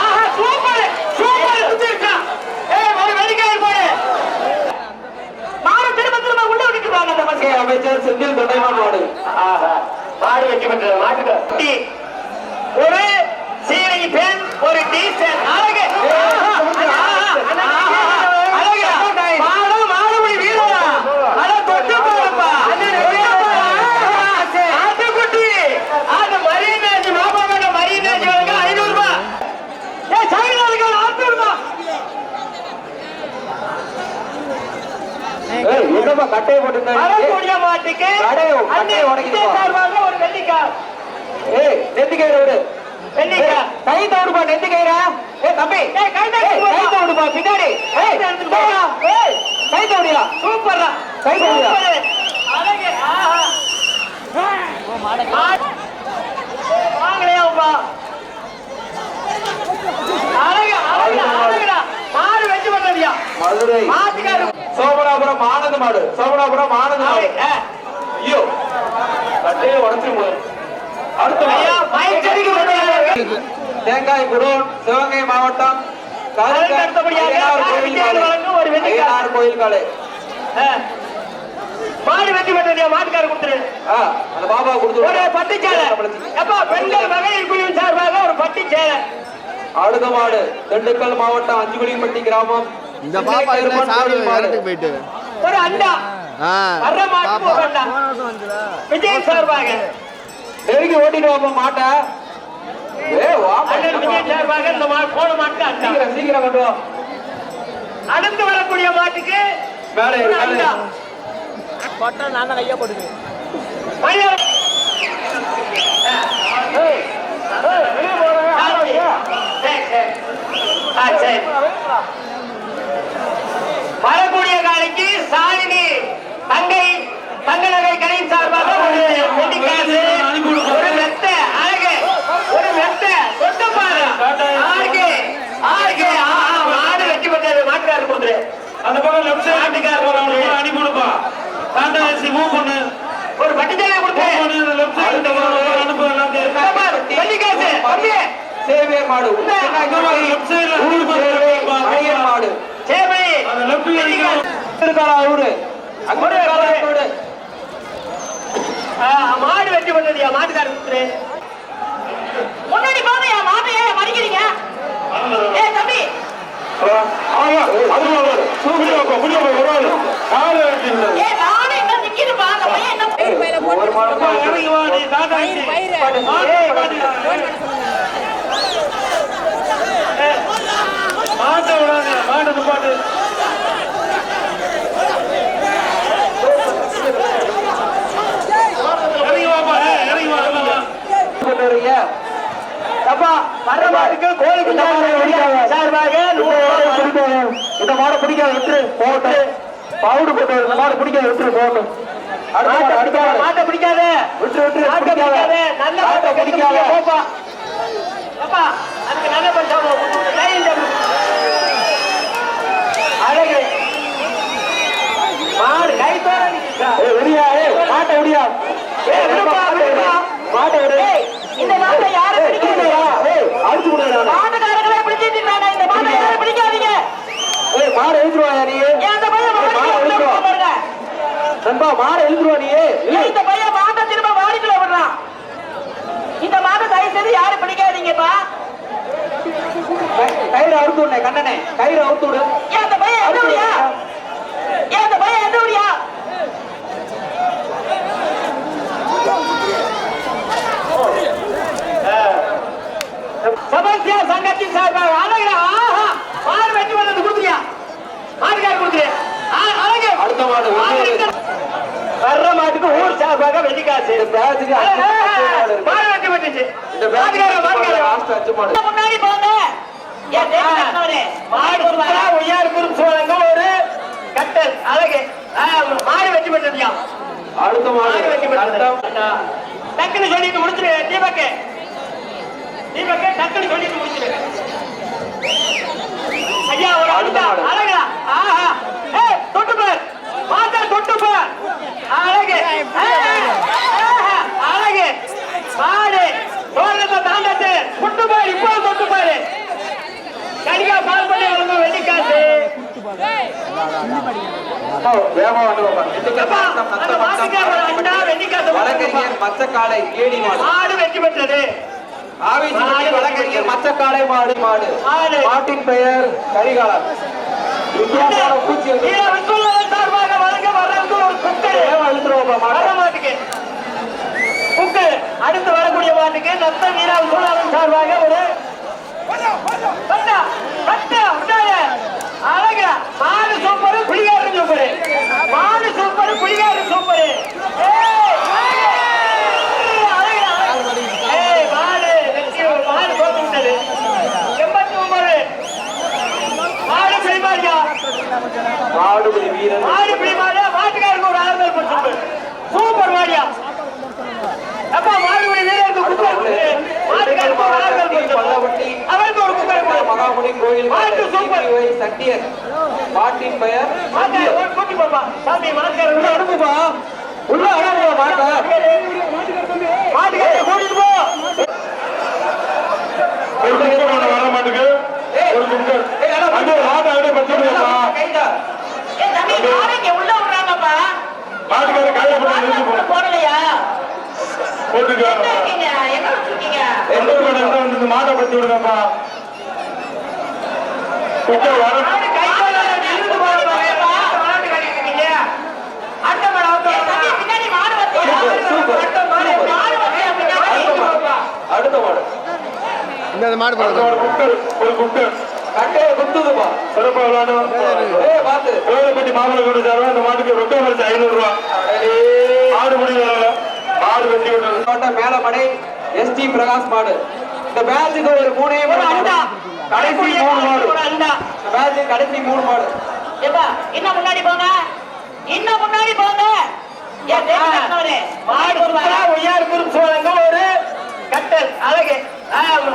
ஆஹா, super, super, குத்திருக்கா. ஏய், ஒரு வெள்ளிக்காய் போடு. மாடு திரும்ப திரும்ப உள்ள விட்டுட்டு அந்த பசங்க. அமைச்சர் செந்தில் தொண்டைமான் மாடு ஆஹா, மாடு வெற்றி பெற்றது, மாட்டுக்கு. ஒரு சீலை பெண் ஒரு டீசல் அழகு. என்னப்பா கட்டையை வரக்கூடிய மாட்டுக்கு கடையை. விஜய் சார்பாக ஒரு வெள்ளிக்காய். ஏய் நெத்திக்கயிறு விடு கை தவிடுப்பா நெத்திக்கயிறா ஏய் தம்பி. ஏய், கை தவிடுப்பா பின்னாடி. கை தவிடியா சூப்பர்ரா. கை தவிடியா சூப்பரு. அழகு ஆஹா மாடு. வெச்சு பண்ணதியா மதுரை. சோமனாபுரம் ஆனந்த மாடு சோமனாபுரம் ஆனந்த தேங்காய் குடோன் சிவகங்கை மாவட்டம் ஐயனார் கோயில் காலை. மாடு வெட்டி பண்ணதியா மாட்டுக்காரு கொடுத்துரு. ஆ, அந்த பாபா கொடுத்து ஒரு பட்டு சேலை எப்பா பெண்கள் மகளிர் குழுவின் சார்பாக ஒரு பட்டு சேலை அடுத்த மாடு திண்டுக்கல் மாவட்டம் அஞ்சுகுளிப்பட்டி கிராமம். இந்த பாப்பா போயிட்டு? ஒரு அண்டா. வர்ற அண்டா. விஜய் சார்பாக. நெருங்கி ஓட்டிட்டு வாப்பா மாட்டை. அடுத்து வரக்கூடிய மாட்டுக்கு. சரி, சரி. ஆ, சரி. வரக்கூடிய காலைக்கு சாலினி தங்கை தங்க நகை கடை சார்பாக ஒரு வெள்ளிக்காசு ஒரு மெத்த அழகு ஒரு மெத்த சொந்த பாரு ஆறுக்கு ஆறுக்கு ஆஹா மாடு வெட்டி பெற்றது மாட்டுக்காரர் கொடுத்துரு அந்த பக்கம் லெஃப்ட் சைடு மாட்டுக்காரர் கொடுத்துரு அனுப்பி கொடுப்பா காண்டாசி மூவ் பண்ணு ஒரு பட்டுச்சேலை கொடுத்துரு மூவ் பண்ணு லெஃப்ட் சைடு அனுப்பு எல்லாத்தையும் இந்த பாரு, வெள்ளிக்காசு தம்பி சேவியர் மாடு லெஃப்ட் சைடுல மாடு. சேவை. அந்த லெஃப்ட் இருக்காரா அவரு அங்க மாடு வெட்டி பண்ணதியா மாட்டுக்காரர் முன்னாடி போங்க என் மாட்டை ஏன் மறிக்கிறீங்க ஏ தம்பி. ஏ நானும் என்ன இந்த மாடை பிடிக்காது விட்டுரு போட்டு பவுடு போட்டு இந்த மாடை பிடிக்காது விட்டுரு போட்டு மாட்டை பிடிக்காத விட்டுரு விட்டுரு மாட்டை பிடிக்காத. நல்ல மாட்டை பிடிக்காத. போப்பா. அப்பா அதுக்கு நல்ல பஞ்சாபம் அழகு மாடு கை தோற விடியா ஏய் மாட்டை விடியா ஏய், விடுப்பா, விடுப்பா. மாட்டை விடு ஏய், இந்த மாட்டை யாரும் ஏய், பிடிக்காதீங்க. விடுடா. ஏய் அடிச்சு விடு நானு. மாட்டுக்காரங்களே பிடிச்சிட்டு இருக்காங்க. இந்த மாட்டை யாரும் பிடிக்காதீங்க. ஏய் மாடை எழுத்துருவாயா நீ ஏன் அந்த பையன் ஏய், மாடை மாட்டுக்குள்ள எழுத்துருவா பாருங்க. நண்பா மாடை எழுத்துருவா நீ இந்த பையன் மாட்டை திரும்ப வாடிக்குள்ள விடுறான்? இந்த மாட்டை தயவு செய்து யாரும் பிடிக்காதீங்கப்பா. கயிறு அறுத்து விடனே கண்ணனே கயிறு அறுத்து விடு ஏன் அந்த பையன் எந்த ஊரியா? ஏன் அந்த பையன் எந்த ஊரியா? சபாஷ் ரூபாய் வெள்ளி காசு பேட்சுக்கு அஞ்சு அஞ்சு மாடு விட்டுச்சு. இந்த முன்னாடி போங்க. மாடு ஒய்யார் குரூப் சோழங்க ஒரு கட்டல் அழகு. மாடு வெட்டி விட்டுருக்கியா அடுத்த மாடு. கட்டம். விட்டுருக்கா டக்குன்னு சொல்லிட்டு முடிச்சிரு தீபக்கு. தீபக்கு டக்குன்னு சொல்லிட்டு முடிச்சிரு ஐயா ஒரு அடுத்த அடுத்தா மாடு. அழகா ஆஹா ஏய் தொட்டு பார் மாத்தா தொட்டு பார் அழகு ஆஹா, ஆஹா, அழகு மாடு தோட்டத்தை தாண்டத்து தொட்டு பார் இப்போ தொட்டு பாரு கடிகா பால் பண்ணி வளர்ந்த வெள்ளிக்காசு அப்பா, வேகமா வந்து வாப்பா. எப்பா, அந்த மாட்டுக்காரர் அண்டா வெள்ளிக்காசு வழக்கறிஞர் மச்சக்காலை கேடி மாடு. வெற்றி பெற்றது. வழக்கறிஞர் மச்சக்காலை மாடு மாடு. மாடு. மாட்டின் பெயர் கரிகாலன். அடுத்து வரக்கூடிய மாட்டுக்கு நத்த வீரா சூழலன் சார்பாக ஒரு பட்டா, பட்டா, விட்டாத. அழகா மாடு சூப்பரு புளிகாரு சூப்பரு மாடு சூப்பரு புளிகாரு சூப்பரு ஏய், ஏய், அழகா, அழகா. ஏய், மாடு வெற்றி, மாடு தோத்து விட்டது எண்பத்தி ஒன்பது மாடு பிடிமாடியா மாடுபிடி வீரன். மாடு பிடிமாடு மாட்டுக்காருக்கு ஒரு ஆறுதல் பட்டு சூப்பர் மாடியா. அப்பா மாடுபிடி வீரருக்கு குக்கர் கொடு. மாட்டுக்காருக்கு ஒரு ஆறுதல் பட்டு அவருக்கு ஒரு குக்கர். மகாமுனி கோயில் மாட்டு சூப்பர். சட்டியர். மாட்டின் பெயர் மாட்டை ஒரு கூட்டி போப்பா சாமி அனுப்பு. அனுப்புப்பா. உள்ள அனுப்புவா மாட்டை. மாட்டுக்காரரை கூட்டிட்டு போ. ஒரு குக்கர் வர மாட்டுக்கு ஒரு குக்கர் அது மாட்டை அப்படியே பத்து விடுங்கப்பா கைதா ஏய், தம்பி, மாடு இங்க உள்ள விடுறாங்கப்பா. மாட்டுக்காரர் கையை போட்டு நிறுத்தி போ மாடு போடலையா? போட்டுக்க எங்க இருக்கீங்க? எங்க வச்சிருக்கீங்க? எந்த கடை வந்து இந்த மாட்டை பத்தி விடுங்கப்பா குக்கர் வர மாடு கை கால இழுத்து போறப்பா மாட்டு கட்டிருக்கீங்க அடுத்த மாடு அவுத்து ஏய், தம்பி, பின்னாடி மாடு வருது. சூப்பர், அடுத்த மாடு சூப்பர். மாடு வந்து பின்னாடி இழுத்து போப்பா அடுத்த மாடு. இந்த மாடு ஒரு குக்கர். கட்டையை குத்துதுப்பா. சிறப்பாக விளையாடும் ஏய் பாத்து கோயிலப்பட்டி மாமலை கொண்டு சார்பா இந்த மாட்டுக்கு ரொக்க பரிசு ஐநூறு ரூபா ஆடு முடி ஆடு வெட்டி மாவட்ட மேலமடை எஸ் டி பிரகாஷ் மாடு. இந்த மேட்சுக்கு ஒரு மூணே ஒரு அண்டா. கடைசி மூணு மாடு. ஒரு அண்டா. இந்த கடைசி மூணு மாடு. ஏப்பா, இன்னும் முன்னாடி போங்க. இன்னும் முன்னாடி போங்க. கட்டினவனே.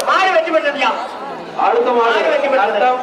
மாடு வெற்றி பெற்றதுயா அடுத்த மாடு. விட்டது. கட்டம்